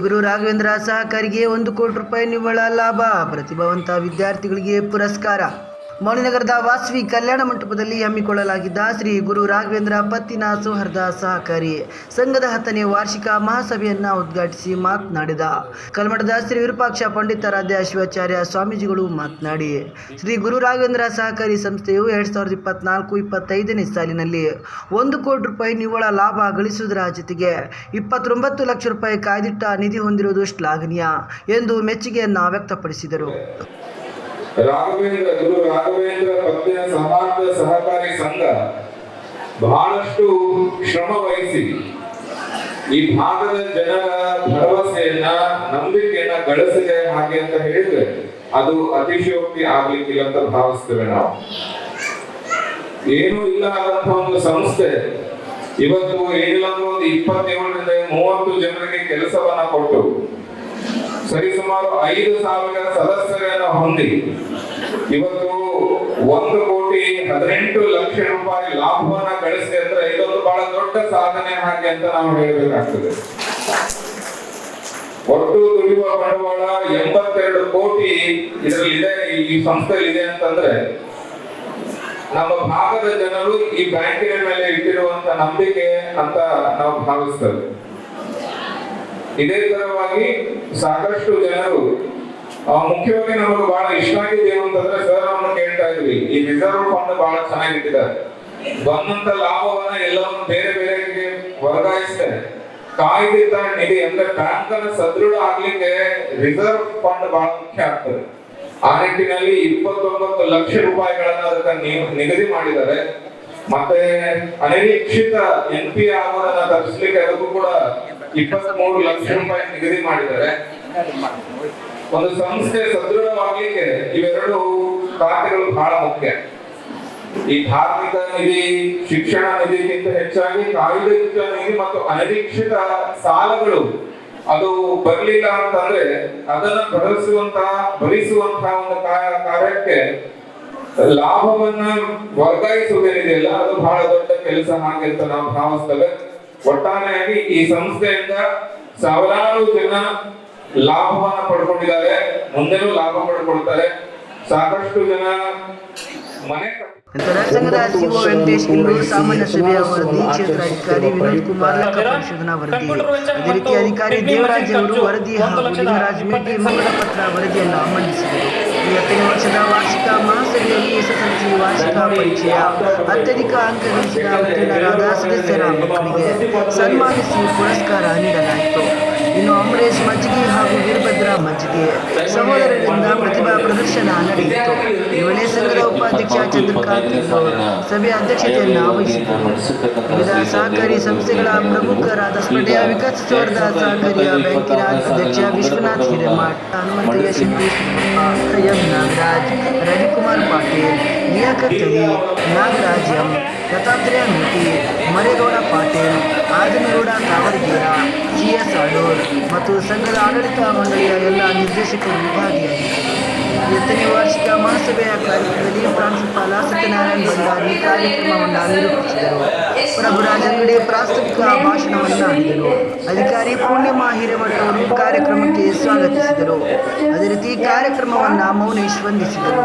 ಗುರು ರಾಘವೇಂದ್ರ ಸಹಕಾರಿಗೆ ಒಂದು ಕೋಟಿ ರೂಪಾಯಿ ನಿವ್ವಳ ಲಾಭ. ಪ್ರತಿಭಾವಂತ ವಿದ್ಯಾರ್ಥಿಗಳಿಗೆ ಪುರಸ್ಕಾರ. ಮೌಳಿನಗರದ ವಾಸವಿ ಕಲ್ಯಾಣ ಮಂಟಪದಲ್ಲಿ ಹಮ್ಮಿಕೊಳ್ಳಲಾಗಿದ್ದ ಶ್ರೀ ಗುರು ರಾಘವೇಂದ್ರ ಪತ್ತಿನ ಸೌಹಾರ್ದ ಸಹಕಾರಿ ಸಂಘದ ಹತ್ತನೇ ವಾರ್ಷಿಕ ಮಹಾಸಭೆಯನ್ನು ಉದ್ಘಾಟಿಸಿ ಮಾತನಾಡಿದ. ಕಲ್ಮಠದ ಶ್ರೀ ವಿರೂಪಾಕ್ಷ ಪಂಡಿತಾರಾಧ್ಯ ಶಿವಾಚಾರ್ಯ ಸ್ವಾಮೀಜಿಗಳು ಮಾತನಾಡಿ, ಶ್ರೀ ಗುರು ರಾಘವೇಂದ್ರ ಸಹಕಾರಿ ಸಂಸ್ಥೆಯು ಎರಡ್ ಸಾವಿರದ ಇಪ್ಪತ್ನಾಲ್ಕು, ಇಪ್ಪತ್ತೈದನೇ ಸಾಲಿನಲ್ಲಿ ಒಂದು ಕೋಟಿ ರೂಪಾಯಿ ನಿವ್ವಳ ಲಾಭ ಗಳಿಸುವುದರ ಜೊತೆಗೆ ಇಪ್ಪತ್ತೊಂಬತ್ತು ಲಕ್ಷ ರೂಪಾಯಿ ಕಾಯ್ದಿಟ್ಟ ನಿಧಿ ಹೊಂದಿರುವುದು ಶ್ಲಾಘನೀಯ ಎಂದು ಮೆಚ್ಚುಗೆಯನ್ನ ವ್ಯಕ್ತಪಡಿಸಿದರು. ರಾಘವೇಂದ್ರ, ಗುರು ರಾಘವೇಂದ್ರ ಪತ್ನಿಯ ಸಮಾಜ ಸಹಕಾರಿ ಸಂಘ ಬಹಳಷ್ಟು ಶ್ರಮ ವಹಿಸಿ ಈ ಭಾಗದ ಜನರ ಭರವಸೆಯನ್ನ, ನಂಬಿಕೆಯನ್ನ ಗಳಿಸಿದೆ ಹಾಗೆ ಅಂತ ಹೇಳಿದ್ರೆ ಅದು ಅತಿಶಯೋಕ್ತಿ ಆಗ್ಲಿಕ್ಕಿಲ್ಲ ಅಂತ ಭಾವಿಸ್ತೇವೆ ನಾವು. ಏನು ಇಲ್ಲ ಆದಂತ ಒಂದು ಸಂಸ್ಥೆ ಇವತ್ತು ಏನಿಲ್ಲ ಒಂದು ಇಪ್ಪತ್ತೇಳರಿಂದ ಮೂವತ್ತು ಜನರಿಗೆ ಕೆಲಸವನ್ನ ಕೊಟ್ಟು ಸರಿಸುಮಾರು ಐದು ಸಾವಿರ ಸದಸ್ಯರನ್ನ ಹೊಂದಿ ಇವತ್ತು ಒಂದು ಕೋಟಿ ಹದಿನೆಂಟು ಲಕ್ಷ ರೂಪಾಯಿ ಲಾಭವನ್ನ ಗಳಿಸಿದೆ ಅಂದ್ರೆ ಇದೊಂದು ಬಹಳ ದೊಡ್ಡ ಸಾಧನೆ ಹಾಗೆ ಅಂತ ನಾವು ಹೇಳಬೇಕಾಗ್ತದೆ. ಒಟ್ಟು ದುಡಿಯುವ ಬಂಡವಾಳ ಎಂಬತ್ತೆರಡು ಕೋಟಿ ಇದರಲ್ಲಿದೆ, ಈ ಸಂಸ್ಥೆಯಲ್ಲಿ ಇದೆ ಅಂತಂದ್ರೆ ನಮ್ಮ ಭಾಗದ ಜನರು ಈ ಬ್ಯಾಂಕಿನ ಮೇಲೆ ಇಟ್ಟಿರುವಂತ ನಂಬಿಕೆ ಅಂತ ನಾವು ಭಾವಿಸ್ತೇವೆ. ಇದೇ ತರವಾಗಿ ಸಾಕಷ್ಟು ಜನರು ಮುಖ್ಯವಾಗಿ ನಮಗೆ ಬಹಳ ಇಷ್ಟ ಆಗಿದೆ ಏನು ಅಂತಂದ್ರೆ ಸರ್ ಅವರು ಕೇಳ್ತಾ ಇದ್ವಿ. ಈ ರಿಸರ್ವ್ ಫಂಡ್ ಬಹಳ ಚೆನ್ನಾಗಿಟ್ಟಿದ್ದಾರೆ. ಬಂದಂತ ಲಾಭವನ್ನ ಎಲ್ಲವನ್ನು ಬೇರೆ ಬೇರೆ ವರ್ಗಾಯಿಸ್ತಾರೆ. ಕಾಯ್ದಿದ್ದ ನಿಧಿ ಅಂದ್ರೆ ಬ್ಯಾಂಕ್ ಅನ್ನ ಸದೃಢ ಆಗ್ಲಿಕ್ಕೆ ರಿಸರ್ವ್ ಫಂಡ್ ಬಹಳ ಮುಖ್ಯ ಆಗ್ತದೆ. ಆ ನಿಟ್ಟಿನಲ್ಲಿ ಇಪ್ಪತ್ತೊಂಬತ್ತು ಲಕ್ಷ ರೂಪಾಯಿಗಳನ್ನ ಅದಕ್ಕೆ ನಿಗದಿ ಮಾಡಿದ್ದಾರೆ. ಮತ್ತೆ ಅನಿರೀಕ್ಷಿತ ಎನ್ ಪಿ ಆಗೋದನ್ನ ತಪ್ಪಿಸ್ಲಿಕ್ಕೆ ಅದಕ್ಕೂ ಕೂಡ ಇಪ್ಪತ್ತ್ ಮೂರು ಲಕ್ಷ ರೂಪಾಯಿ ನಿಗದಿ ಮಾಡಿದ್ದಾರೆ. ಒಂದು ಸಂಸ್ಥೆ ಸದೃಢವಾಗಲಿಕ್ಕೆ ಇವೆರಡು ಖಾತೆಗಳು ಬಹಳ ಮುಖ್ಯ. ಈ ಧಾರ್ಮಿಕ ನಿಧಿ, ಶಿಕ್ಷಣ ನಿಧಿಗಿಂತ ಹೆಚ್ಚಾಗಿ ಕಾಯ್ದೆಯುಕ್ತ ನಿಧಿ ಮತ್ತು ಅನಿರೀಕ್ಷಿತ ಸಾಲಗಳು. ಅದು ಬರಲಿಲ್ಲ ಅಂತಂದ್ರೆ ಅದನ್ನು ಬಳಸುವಂತಹ ಭರಿಸುವಂತಹ ಒಂದು ಕಾರ್ಯಕ್ಕೆ ಲಾಭವನ್ನ ವರ್ಗಾಯಿಸುವುದೇನಿದೆಯಲ್ಲ, ಅದು ಬಹಳ ದೊಡ್ಡ ಕೆಲಸ ಹಾಗೆ ಅಂತ ನಾವು ಭಾವಿಸ್ತೇವೆ. ಒಟ್ಟಾರೆಯಾಗಿ ಈ ಸಂಸ್ಥೆಯಿಂದ ಸಾವಿರಾರು ಜನ ಲಾಭವನ್ನ ಪಡ್ಕೊಂಡಿದ್ದಾರೆ. ಮುಂದೆನೂ ಲಾಭ ಪಡ್ಕೊಳ್ತಾರೆ. ಸಾಕಷ್ಟು ಜನ ಮನೆ ಕಟ್ಟ- ನಂತರ ಸಂಘದ ಸಿಒ ವೆಂಕಟೇಶ್ ಕಿಲ್ಲೂರು ಸಾಮಾನ್ಯ ಸಭೆಯ ವರದಿ ಕ್ಷೇತ್ರಾಧಿಕಾರಿ ವಿನೋದ್ ಕುಮಾರ್ ಲೆಕ್ಕ ಪರಿಶೋಧನಾ ವರದಿ ಅದೇ ರೀತಿ ಅಧಿಕಾರಿ ದೇವರಾಜ್ ಅವರು ವರದಿ ಹಾಗೂ ಲಿಂಗರಾಜ್ ಮೇಟಿ ಮಂಗಲ ಪತ್ರ ವರದಿಯನ್ನು ಮಂಡಿಸಿದರು ಈ ಹತ್ತನೇ ವರ್ಷದ ವಾರ್ಷಿಕ ಮಹಾಸಭೆಯಲ್ಲಿ ಎಸ್ಎಸ್ಎಲ್ಸಿ ವಾರ್ಷಿಕ ಪರಿಚಯ ಅತ್ಯಧಿಕ ಅಂಕ ಗಳಿಸಿದ ಉತ್ತೀರ್ಣರಾದ ಸದಸ್ಯರ ಮಕ್ಕಳಿಗೆ ಸನ್ಮಾನಿಸಿ ಪುರಸ್ಕಾರ ನೀಡಲಾಯಿತು ಇನ್ನು ಅಮರೇಶ್ ಮಜ್ಜಿಗೆ ಹಾಗೂ ವೀರಭದ್ರ ಮಜ್ಜಿಗೆ ಸಹೋದರರಿಂದ ಪ್ರತಿಭಾ ಪ್ರದರ್ಶನ ನಡೆಯಿತು ಈ ವೇಳೆ ಸಂಘದ ಉಪಾಧ್ಯಕ್ಷ ಚಂದ್ರಕಾಂತ್ ಕಿಲ್ಲೂರ್ ಸಭೆಯ ಅಧ್ಯಕ್ಷತೆಯನ್ನು ವಹಿಸಿದ್ದರು ವಿವಿಧ ಸಹಕಾರಿ ಸಂಸ್ಥೆಗಳ ಪ್ರಮುಖರಾದ ಸ್ಪರ್ಧೆಯ ವಿಕಸಿಸುವರ್ಧ ಸಹಕಾರಿಯ ಬ್ಯಾಂಕಿನ ಅಧ್ಯಕ್ಷ Vishwanath Hiremath Hanumanthaiah Shetty M Nagaraj Ravikumar Patil Liyakat Ali Nagaraj M Dattatreya Meti Maregowda Patil Adanagowda Kavaragera C S Adoor ಮತ್ತು ಸಂಘದ ಆಡಳಿತ ಮಂಡಳಿಯ ಎಲ್ಲ ನಿರ್ದೇಶಕರು ವಿಭಾಗಿಯಾಗಿದ್ದಾರೆ ಎತ್ತನೇ ವಾರ್ಷಿಕ ಮಹಾಸಭೆಯ ಕಾರ್ಯಕ್ರಮದಲ್ಲಿ ಪ್ರಾಂಶುಪಾಲ ಸತ್ಯನಾರಾಯಣ ಈ ಕಾರ್ಯಕ್ರಮವನ್ನು ನಿರೂಪಿಸಿದರು ಪ್ರಭುರಾಜ್ ಅಂಗಡಿ ಪ್ರಾಸ್ತಾವಿಕ ಭಾಷಣವನ್ನು ನೀಡಿದರು ಅಧಿಕಾರಿ ಪೂರ್ಣಿಮಾ ಹಿರೇಮಠ ಅವರು ಕಾರ್ಯಕ್ರಮಕ್ಕೆ ಸ್ವಾಗತಿಸಿದರು. ಅದೇ ರೀತಿ ಕಾರ್ಯಕ್ರಮವನ್ನು ಮೌನೇಶ್ ವಂದಿಸಿದರು.